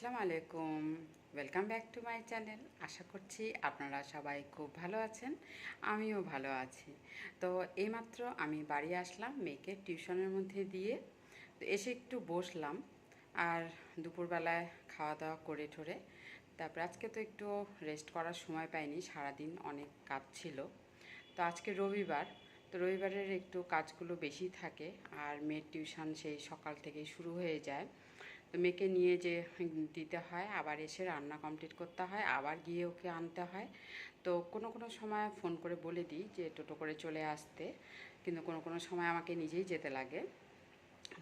আসসালামু আলাইকুম। Welcome back to my channel আশা করছি আপনারা সবাই খুব ভালো আছেন, আমিও ভালো আছি। তো এইমাত্র আমি বাড়ি আসলাম মেয়েকে টিউশনের মধ্যে দিয়ে। তো এসে একটু বসলাম আর দুপুরবেলায় খাওয়া দাওয়া করে ঠরে। তারপর আজকে তো একটু রেস্ট করার সময় পাইনি, সারাদিন অনেক কাজ ছিল তো আজকে রবিবার, তো রবিবারের একটু কাজগুলো বেশি থাকে আর মেয়ের টিউশন সেই সকাল থেকেই শুরু হয়ে যায়। তো মেয়েকে নিয়ে যে দিতে হয়, আবার এসে রান্না কমপ্লিট করতে হয়, আবার গিয়ে ওকে আনতে হয়। তো কোনো কোনো সময় ফোন করে বলে দিই যে, টোটো করে চলে আসতে। কিন্তু কোনো কোনো সময় আমাকে নিজেই যেতে লাগে।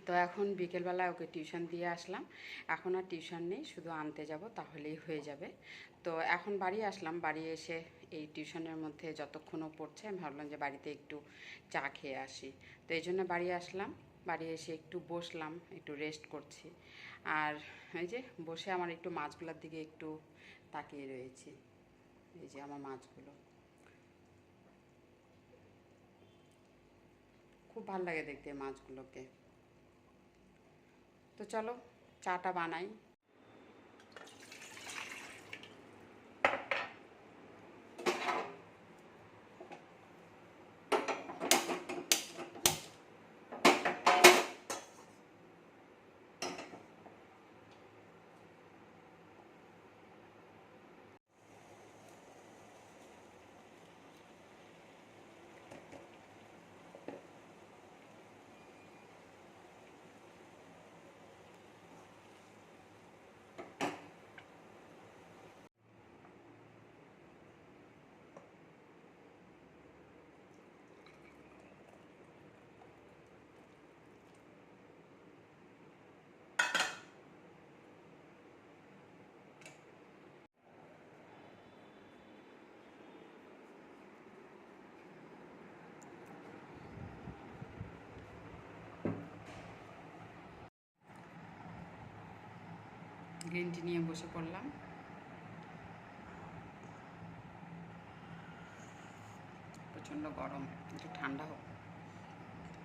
তো এখন বিকেলবেলায় ওকে টিউশন দিয়ে আসলাম। এখন আর টিউশন নেই, শুধু আনতে যাব, তাহলেই হয়ে যাবে। তো এখন বাড়ি আসলাম, বাড়ি এসে এই টিউশনের মধ্যে যতক্ষণ ও পড়ছে, আমি ভাবলাম যে বাড়িতে একটু চা খেয়ে আসি। তো এই জন্য বাড়ি আসলাম, বাড়ি এসে একটু বসলাম, একটু রেস্ট করছি। আর এই যে বসে আমার একটু মাছগুলোর দিকে একটু তাকিয়ে রয়েছে। এই যে আমার মাছগুলো। খুব ভালো লাগে দেখতে মাছগুলোকে। তো চলো, চাটা বানাই। গ্রিন টি নিয়ে বসে পড়লাম। প্রচণ্ড গরম, একটু ঠান্ডা হোক।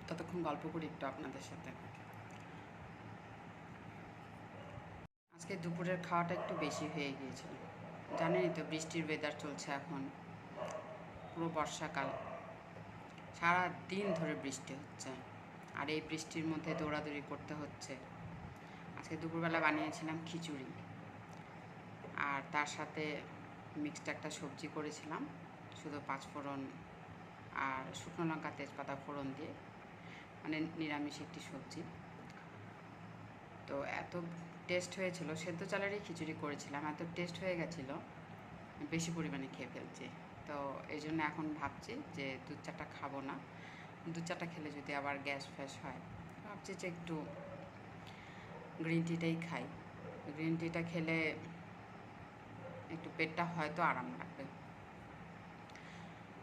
ততক্ষণ গল্প করি একটু আপনাদের সাথে। আজকে দুপুরের খাওয়াটা একটু বেশি হয়ে গিয়েছিল। জানেনই তো বৃষ্টির ওয়েদার চলছে এখন। পুরো বর্ষাকাল। সারা দিন ধরে বৃষ্টি হচ্ছে। আর এই বৃষ্টির মধ্যে দৌড়াদৌড়ি করতে হচ্ছে। আজকে দুপুরবেলা বানিয়েছিলাম খিচুড়ি। আর তার সাথে মিক্সড একটা সবজি করেছিলাম, শুধু পাঁচফোড়ন আর শুকনো লঙ্কা, তেজপাতা ফোড়ন দিয়ে মানে নিরামিষ একটি সবজি। তো এত টেস্ট হয়েছিল, সেদ্ধ চালেরই খিচুড়ি করেছিলাম, এত টেস্ট হয়ে গেছিল, বেশি পরিমাণে খেয়ে ফেলছি। তো এই জন্য এখন ভাবছি যে দুধ চাটা খাব না। দুধ চাটা খেলে যদি আবার গ্যাস ফ্যাস হয়, ভাবছি যে একটু গ্রিন টিটাই খাই। গ্রিন টিটা খেলে একটু পেটটা হয়তো আরাম লাগবে।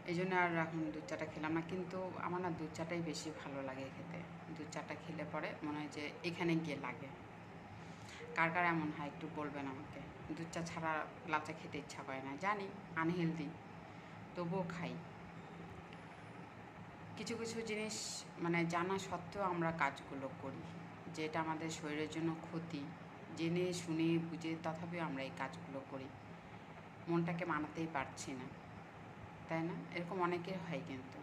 এই জন্য আর এখন দুধ চাটা খেলাম না, কিন্তু আমার না দুধ চাটাই বেশি ভালো লাগে খেতে। দুধ চাটা খেলে পরে মনে হয় যে এখানে গিয়ে লাগে। কার কার এমন হয় একটু বলবেন আমাকে। দুধ চা ছাড়া লাল চা খেতে ইচ্ছা করে না, জানি আনহেলদি তবুও খাই। কিছু কিছু জিনিস মানে জানা সত্ত্বেও আমরা কাজগুলো করি। যেটা আমাদের শরীরের জন্য ক্ষতি। জেনে, শুনে, বুঝে তথাপিও আমরা এই কাজগুলো করি। মনটাকে মানাতেই পারছি না। তাই না? এরকম অনেকের হয় কিন্তু।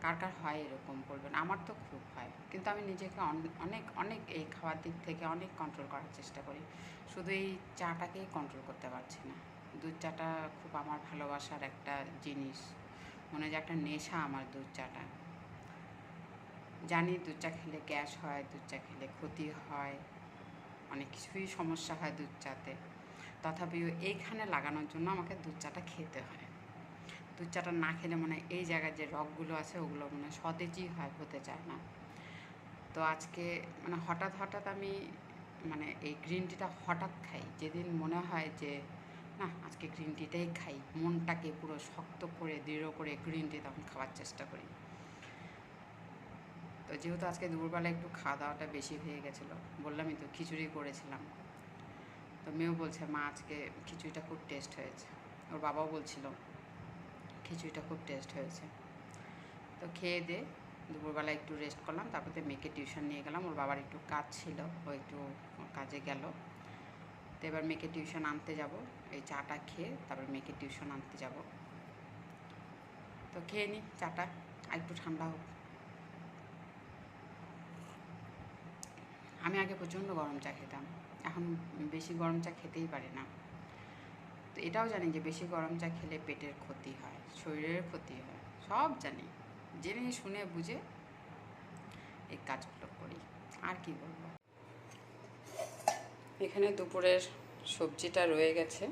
কার কার হয় এরকম বলবেন? আমার তো খুব হয়। কিন্তু আমি নিজেকে অনেক অনেক এই খাওয়ার দিক থেকে অনেক কন্ট্রোল করার চেষ্টা করি। শুধু এই চাটাকেই কন্ট্রোল করতে পারছি না। দুধ চাটা খুব আমার ভালোবাসার একটা জিনিস। মনে যে একটা নেশা আমার দুধ চাটা। জানি দুধ চা খেলে গ্যাস হয়, দুধ চা খেলে ক্ষতি হয়, অনেক কিছুই সমস্যা হয় দুধ চাতে। তথাপিও এইখানে লাগানোর জন্য আমাকে দুধ চাটা খেতে হয়। দুধ চাটা না খেলে মানে এই জায়গায় যে রগগুলো আছে ওগুলো মানে সতেজই হয়, হতে চায় না। তো আজকে মানে হঠাৎ হঠাৎ আমি মানে এই গ্রিন টিটা হঠাৎ খাই। যেদিন মনে হয় যে, না, আজকে গ্রিন টিটাই খাই। মনটাকে পুরো শক্ত করে, দৃঢ় করে গ্রিন টি তখন খাওয়ার চেষ্টা করি। তো যেহেতু আজকে দুপুরবেলা একটু খাওয়া দাওয়াটা বেশি হয়ে গেছিল, বললামই তো, খিচুড়ি করেছিলাম। তো মেয়েও বলছে, মা, আজকে খিচুড়িটা খুব টেস্ট হয়েছে। ওর বাবাও বলছিল, খিচুড়িটা খুব টেস্ট হয়েছে। তো খেয়ে দে দুপুরবেলা একটু রেস্ট করলাম, তারপরে মেয়েকে টিউশন নিয়ে গেলাম। ওর বাবার একটু কাজ ছিল, ও একটু কাজে গেল। তো এবার মেয়েকে টিউশন আনতে যাব, এই চাটা খেয়ে তারপর মেয়েকে টিউশন আনতে যাব। তো খেয়ে নিই চাটা একটু ঠান্ডা হোক। আমি আগে প্রচণ্ড গরম চা খেতাম। এখন বেশি গরম চা খেতেই পারি না। তো এটাও জানি যে বেশি গরম চা খেলে পেটের ক্ষতি হয়, শরীরের ক্ষতি হয়, সব জানি। জেনে শুনে বুঝে এই কাজগুলো করি। আর কি বলব? এখানে দুপুরের সবজিটা রয়ে গেছে।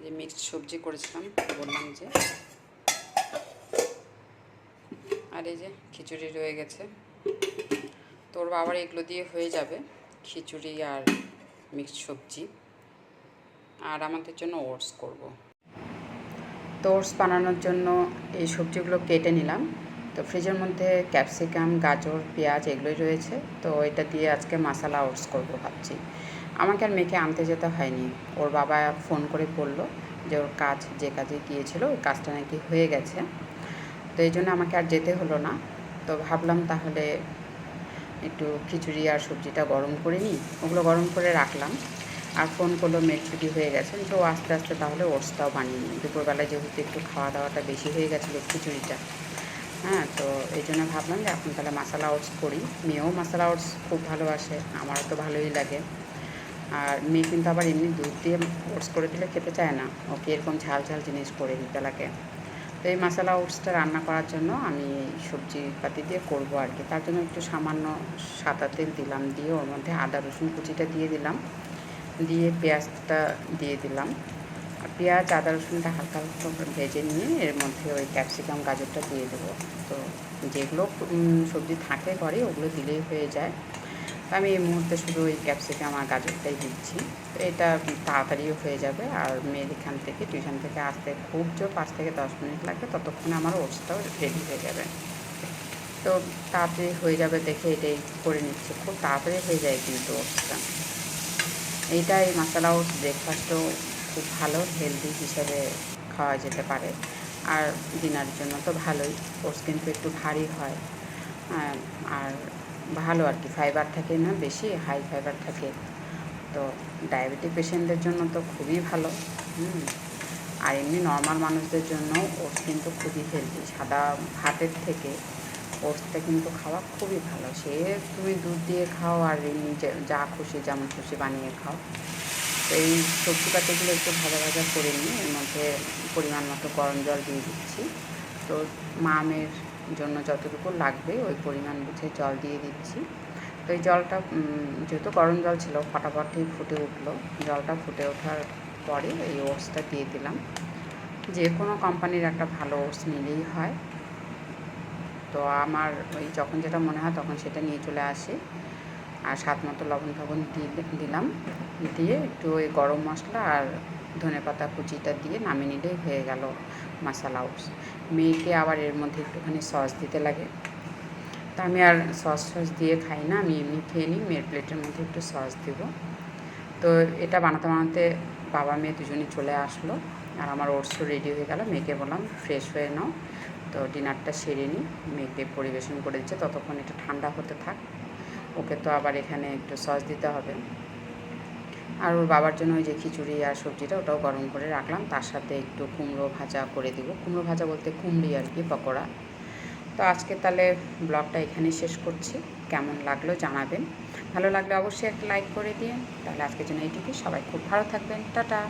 যে মিক্সড সবজি করেছিলাম, বললাম যে এই যে খিচুড়ি রয়ে গেছে। তোর বাবার এগুলো দিয়ে হয়ে যাবে, খিচুড়ি আর মিক্সড সবজি। আর আমাদের জন্য ওটস করব। তো ওটস বানানোর জন্য এই সবজিগুলো কেটে নিলাম। তো ফ্রিজের মধ্যে ক্যাপসিকাম, গাজর, পেঁয়াজ এগুলোই রয়েছে। তো এটা দিয়ে আজকে মশালা ওটস করব ভাবছি। আমাকে আর মেয়েকে আনতে যেতে হয়নি। ওর বাবা ফোন করে বলল যে ওর কাজ যে কাজে গিয়েছিল, ওই কাজটা নাকি হয়ে গেছে। তো এই জন্য আমাকে আর যেতে হলো না। তো ভাবলাম তাহলে একটু খিচুড়ি আর সবজিটা গরম করে নিই। ওগুলো গরম করে রাখলাম। আর ফোন করল মেঘ ছুটি হয়ে গেছেন তো আস্তে আস্তে তাহলে ওটসটাও বানিয়ে নিই। দুপুরবেলায় যেহেতু একটু খাওয়া দাওয়াটা বেশি হয়ে গেছিল খিচুড়িটা। হ্যাঁ তো এই জন্য ভাবলাম যে এখন তাহলে মশলা ওটস করি। মেয়েও মশালা ওটস খুব ভালোবাসে। আমারও তো ভালোই লাগে। আর মেয়ে কিন্তু আবার এমনি দুধ দিয়ে ওটস করে দিলে খেতে চায় না। ওকে এরকম ঝাল ঝাল জিনিস করে দিতে লাগে। তো এই মশলা ওটসটা রান্না করার জন্য আমি সবজি পাতি দিয়ে করব আর কি। তার জন্য একটু সামান্য সাদা তেল দিলাম, দিয়ে ওর মধ্যে আদা, রসুন কুচিটা দিয়ে দিলাম। দিয়ে পেঁয়াজটা দিয়ে দিলাম। পেঁয়াজ, আদা, রসুনটা হালকা হালকা ভেজে নিয়ে এর মধ্যে ওই ক্যাপসিকাম, গাজরটা দিয়ে দেবো। তো যেগুলো সবজি থাকে ঘরে, ওগুলো দিলেই হয়ে যায়। তো আমি এই মুহূর্তে শুধু ওই ক্যাপসিকাম আর গাজরটাই দিচ্ছি। তো এটা তাড়াতাড়িও হয়ে যাবে আর মেয়ের এখান থেকে টিউশন থেকে আসতে খুব জোর, পাঁচ থেকে দশ মিনিট লাগবে। ততক্ষণে আমার ওটসটাও রেডি হয়ে যাবে। তো তাড়াতাড়ি হয়ে যাবে দেখে এটাই করে নিচ্ছে। খুব তাড়াতাড়ি হয়ে যায় কিন্তু ওটসটা এইটা এই মশলা ওটস ব্রেকফাস্টও খুব ভালো হেলদি হিসেবে খাওয়া যেতে পারে। আর ডিনারের জন্য তো ভালোই। ওটস কিন্তু একটু ভারী হয়। আর ভালো আর কি ফাইবার থাকে না বেশি হাই ফাইবার থাকে। তো ডায়াবেটিক পেশেন্টদের জন্য তো খুবই ভালো, হুম। আর এমনি নর্মাল মানুষদের জন্য ওটস কিন্তু খুবই হেলদি সাদা ভাতের থেকে ওটসটা কিন্তু খাওয়া খুবই ভালো। সে তুমি দুধ দিয়ে খাও আর এমনি যা খুশি, যেমন খুশি বানিয়ে খাও। তো এই সবজি পাতিগুলো একটু ভাজা ভাজা করে নিয়ে এর মধ্যে পরিমাণ মতো গরম জল দিয়ে দিচ্ছি। তো মামের জন্য যতটুকু লাগবে, ওই পরিমাণ বুঝে জল দিয়ে দিচ্ছি। তো এই জলটা যেহেতু গরম জল ছিল, ফটাফটই ফুটে উঠল। জলটা ফুটে ওঠার পরে এই ওটসটা দিয়ে দিলাম। যে কোনো কোম্পানির একটা ভালো ওটস নিলেই হয়। তো আমার ওই যখন যেটা মনে হয় তখন সেটা নিয়ে চলে আসি। আর স্বাদ মতো লবণ ফবণ দিয়ে দিলাম। দিয়ে একটু ওই গরম মশলা আর ধনে পাতা কুচিটা দিয়ে নামিয়ে নিলেই হয়ে গেল মশলা ওটস মেয়েকে আবার এর মধ্যে একটুখানি সস দিতে লাগে। তা আমি আর সস সস দিয়ে খাই না, আমি এমনি খেয়ে নিই, মেয়ের প্লেটের মধ্যে একটু সস দেব। তো এটা বানাতে বানাতে বাবা, মেয়ে দুজনেই চলে আসলো আর আমার ওটসও রেডি হয়ে গেল। মেয়েকে বললাম ফ্রেশ হয়ে নাও। তো ডিনারটা সেরে নিই। মেয়েকে পরিবেশন করে দিচ্ছে, ততক্ষণ এটা ঠান্ডা হতে থাক। ওকে তো আবার এখানে একটু সস দিতে হবে। আর ওর বাবার জন্য ওই যে খিচুড়ি আর সবজিটা ওটাও গরম করে রাখলাম। তার সাথে একটু কুমড়ো ভাজা করে দিব। কুমড়ো ভাজা বলতে কুমড়ি আর কি, পকোড়া। তো আজকে তাহলে ব্লগটা এখানেই শেষ করছি। কেমন লাগল জানাবেন। ভালো লাগলে অবশ্যই একটা লাইক করে দিন তাহলে আজকের জন্য এইটুকু সবাই খুব ভালো থাকবেন। টাটা।